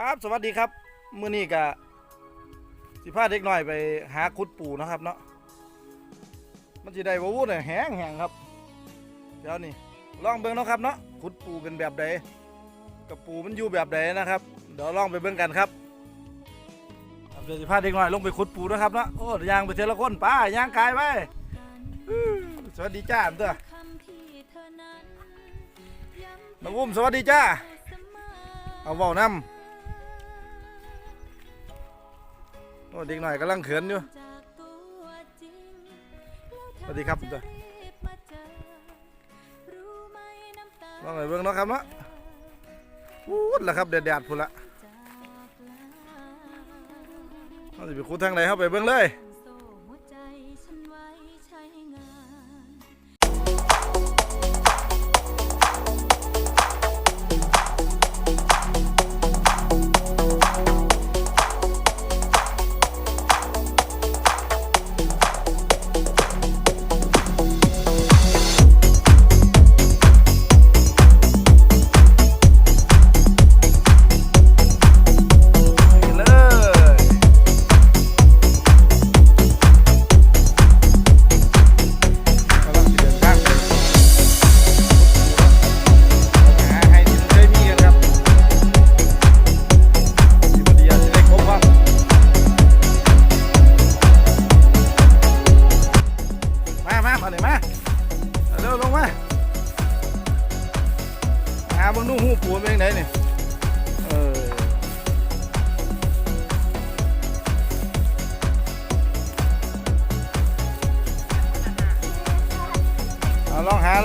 ครับสวัสดีครับมื้อนี้ก็สิพาเด็กน้อยไปหาขุดปูนะครับเนาะมันสิได้บ่วู้เนี่ยแห้งแห้งครับเดี๋ยวนี้ลองเบิ่งเนาะครับเนาะขุดปูเป็นแบบใดกับปูมันอยู่แบบใดนะครับเดี๋ยวลองไปเบิ่งกันครับครับเดี๋ยวสิพาเด็กน้อยลงไปขุดปูนะครับเนาะโอ้ย่างไปเทละคนป้าย่างกายไปอื้อสวัสดีจ้าเด้อน้องอุ้มสวัสดีจ้าเอาเว้านำ เด็กหน่อยกำลังเขินอยู่สวัสดีครับเด้อลองไปเบิ่งเนาะครับเนาะพูดละครับแดดๆพูดละเราจะไปคูดทางไหนเข้าไปเบิ่งเลย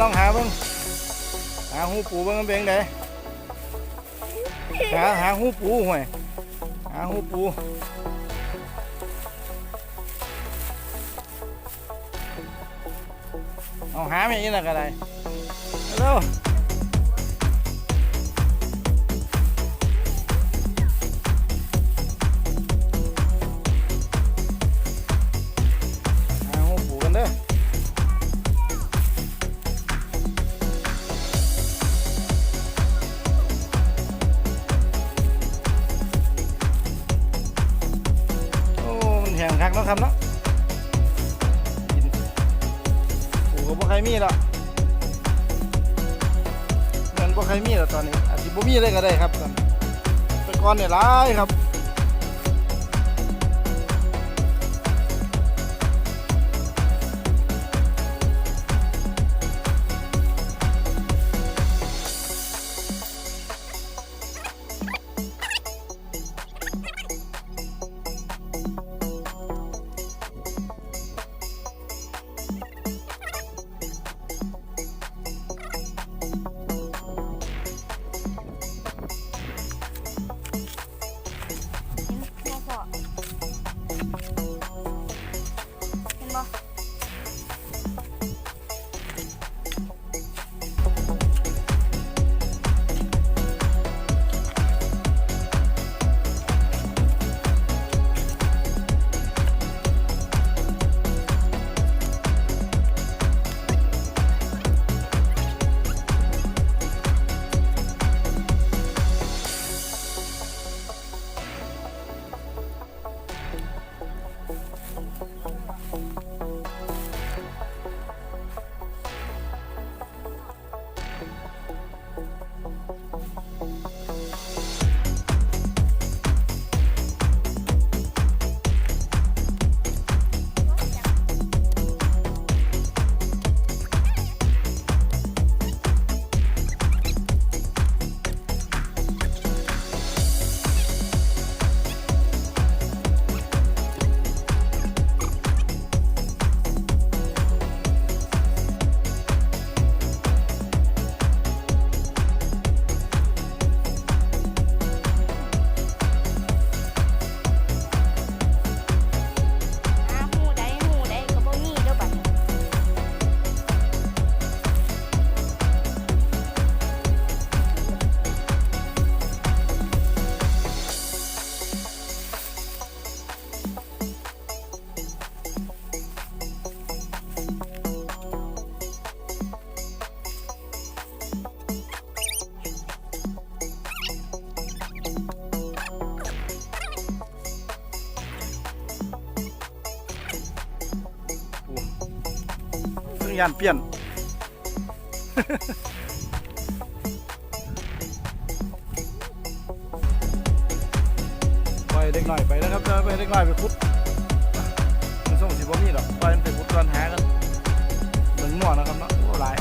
ลองหาบ้าเบิ่งหาหูปูเบิ่งเป็นไงหาหาหูปูห่วยหาหูปูเอาหาไม่ยินอะไรเร็วาะครับเนาะกินโอ้ก็บ่ใครมีละเงินบ่ใครมีละตอนนี้อาจสิบ่มีเลยก็ได้ครับตอนแต่ก่อนเนี่ยร้ายครับ ยานเปลี่ยน ไปเด็กหน่อยไปนะครับจะไปเด็กหน่อยไปพุดมันส่งสิบ่มีหรอกปล่อยมันไปพุดก่อนหากันเหมือนมั่อนะครับเนาะโอ้หลาย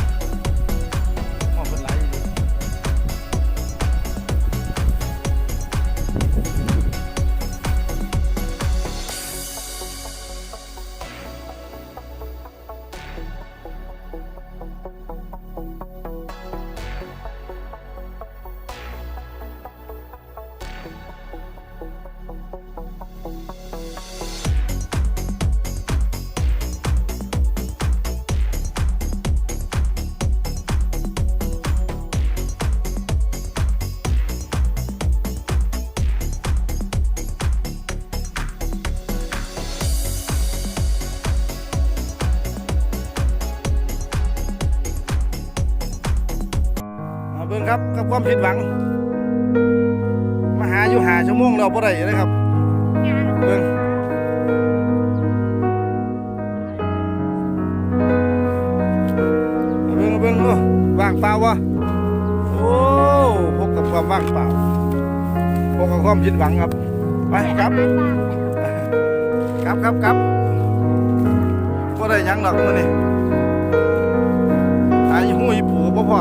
เบิ่งครับกับความผิดหวัง มาหาอยู่หาชั่วโมงแล้วบ่ได้เลยครับเบิ่งเอาเบิ่งเอาเบิ่งโอ้ว่างเปล่าวะโอ้พบกับความว่างเปล่าพบกับความผิดหวังครับไปครับครับครับครับบ่ได้ยังหรอกมื้อนี้หาอีหูอีปูบ่พอ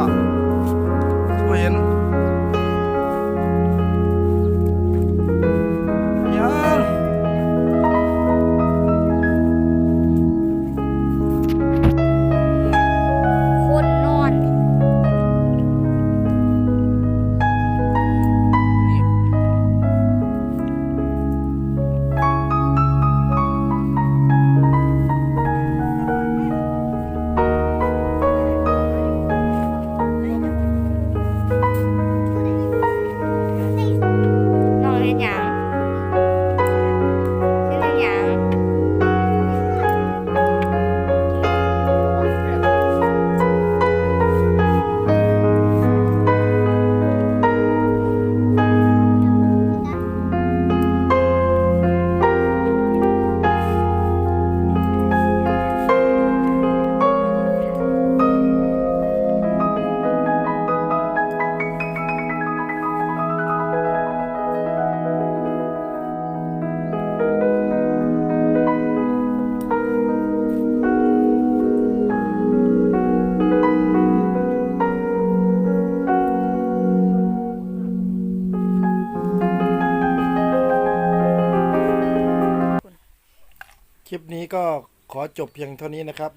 ลิปนี้ก็ขอจบเพียงเท่านี้นะครับ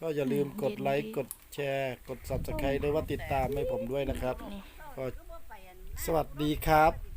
ก็อย่าลืมกดไลค์กดแชร์ กด Subscribe หรือว่าติดตามให้ผมด้วยนะครับ ก็สวัสดีครับ